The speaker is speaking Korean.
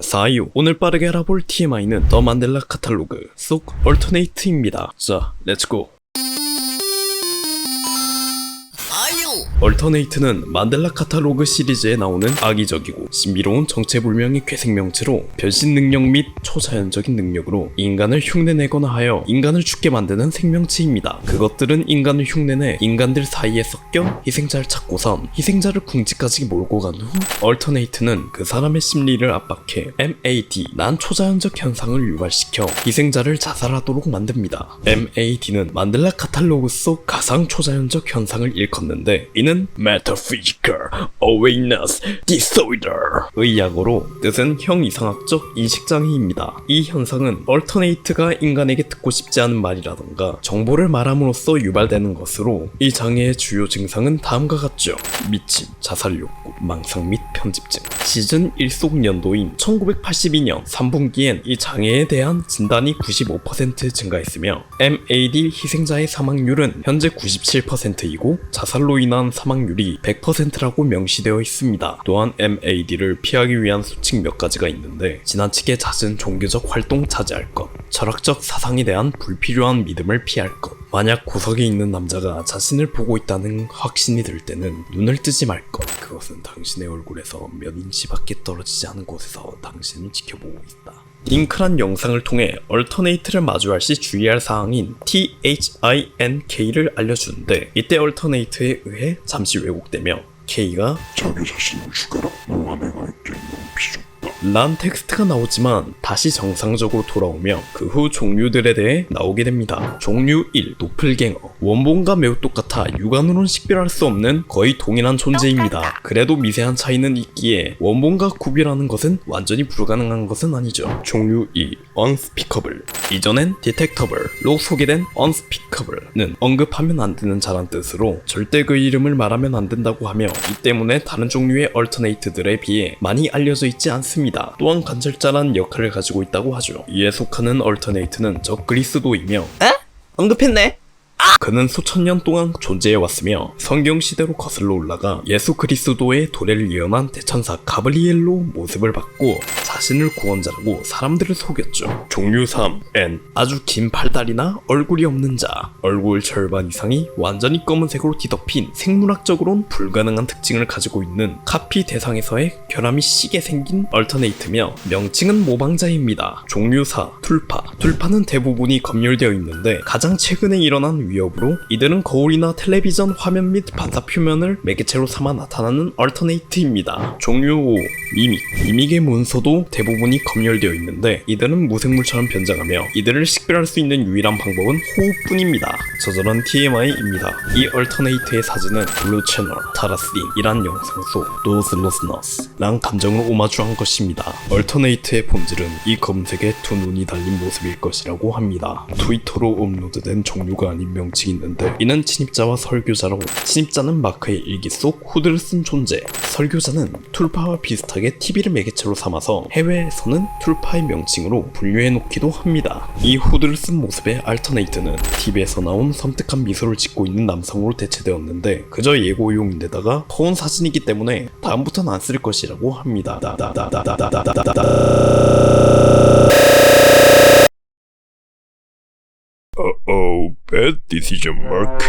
4유 오늘 빠르게 알아볼 TMI는 더 만델라 카탈로그 속 얼터네이트입니다. 자, 렛츠고. 얼터네이트는 만델라 카탈로그 시리즈에 나오는 악의적이고 신비로운 정체불명의 괴생명체로 변신 능력 및 초자연적인 능력으로 인간을 흉내내거나 하여 인간을 죽게 만드는 생명체입니다. 그것들은 인간을 흉내내 인간들 사이에 섞여 희생자를 찾고선 희생자를 궁지까지 몰고 간 후 얼터네이트는 그 사람의 심리를 압박해 MAD 난 초자연적 현상을 유발시켜 희생자를 자살하도록 만듭니다. MAD는 만델라 카탈로그 속 가상 초자연적 현상을 일컫는데 이는 Metaphysical Awareness Disorder의 약어로 뜻은 형이상학적 인식장애입니다. 이 현상은 얼터네이트가 인간에게 듣고 싶지 않은 말이라던가 정보를 말함으로써 유발되는 것으로 이 장애의 주요 증상은 다음과 같죠. 미침, 자살욕구, 망상 및 편집증. 시즌 1속 연도인 1982년 3분기엔 이 장애에 대한 진단이 95% 증가했으며 MAD 희생자의 사망률은 현재 97%이고 자살로 인한 사망률이 100%라고 명시되어 있습니다. 또한 MAD를 피하기 위한 수칙 몇 가지가 있는데 지나치게 잦은 종교적 활동 자제할 것, 철학적 사상에 대한 불필요한 믿음을 피할 것, 만약 구석에 있는 남자가 자신을 보고 있다는 확신이 들 때는 눈을 뜨지 말 것. 그것은 당신의 얼굴에서 몇 인치밖에 떨어지지 않은 곳에서 당신을 지켜보고 있다. 링크란 영상을 통해 얼터네이트를 마주할 시 주의할 사항인 THINK를 알려주는데 이때 얼터네이트에 의해 잠시 왜곡되며 K가 자기 자신을 죽여라. 노함에 가 있게 넌 비좁다. 란 텍스트가 나오지만 다시 정상적으로 돌아오며 그 후 종류들에 대해 나오게 됩니다. 종류 1 도플갱어 원본과 매우 똑같아 육안으로는 식별할 수 없는 거의 동일한 존재입니다. 그래도 미세한 차이는 있기에 원본과 구별하는 것은 완전히 불가능한 것은 아니죠. 종류 2 unspeakable 이전엔 detectable로 소개된 unspeakable는 언급하면 안 되는 자란 뜻으로 절대 그 이름을 말하면 안 된다고 하며 이 때문에 다른 종류의 얼터네이트들에 비해 많이 알려져 있지 않습니다. 또한 간절자란 역할을 가지고 있다고 하죠. 이에 속하는 얼터네이트는 저 그리스도이며 언급했네. 그는 수천 년 동안 존재해 왔으며 성경 시대로 거슬러 올라가 예수 그리스도의 도래를 예언한 대천사 가브리엘로 모습을 받고 자신을 구원자라고 사람들을 속였죠. 종류 3 N 아주 긴 팔다리나 얼굴이 없는 자 얼굴 절반 이상이 완전히 검은색으로 뒤덮인 생물학적으론 불가능한 특징을 가지고 있는 카피 대상에서의 결함이 시게 생긴 얼터네이트며 명칭은 모방자입니다. 종류 4 툴파 툴파는 대부분이 검열되어 있는데 가장 최근에 일어난 위 협으로 이들은 거울이나 텔레비전 화면 및 반사 표면을 매개체로 삼아 나타나는 얼터네이트입니다. 종류 5 미믹 미믹의 문서도 대부분이 검열되어 있는데 이들은 무생물처럼 변장하며 이들을 식별할 수 있는 유일한 방법은 호흡뿐입니다. 저저런 TMI입니다. 이 얼터네이트의 사진은 블루 채널 타라스딘이란 영상 속 노스로스너스 랑 감정을 오마주한 것입니다. 얼터네이트의 본질은 이 검색에 두 눈이 달린 모습일 것이라고 합니다. 트위터로 업로드된 종류가 아닌 명칭이 있는데 이는 침입자와 설교자라고 침입자는 마크의 일기 속 후드를 쓴 존재 설교자는 툴파와 비슷하게 TV를 매개체로 삼아서 해외에서는 툴파의 명칭으로 분류해 놓기도 합니다. 이 후드를 쓴 모습의 알터네이트는 TV에서 나온 섬뜩한 미소를 짓고 있는 남성으로 대체되었는데 그저 예고용인데다가 퍼온 사진이기 때문에 다음부터는 안 쓸 것이라고 합니다. Oh, bad decision, Mark.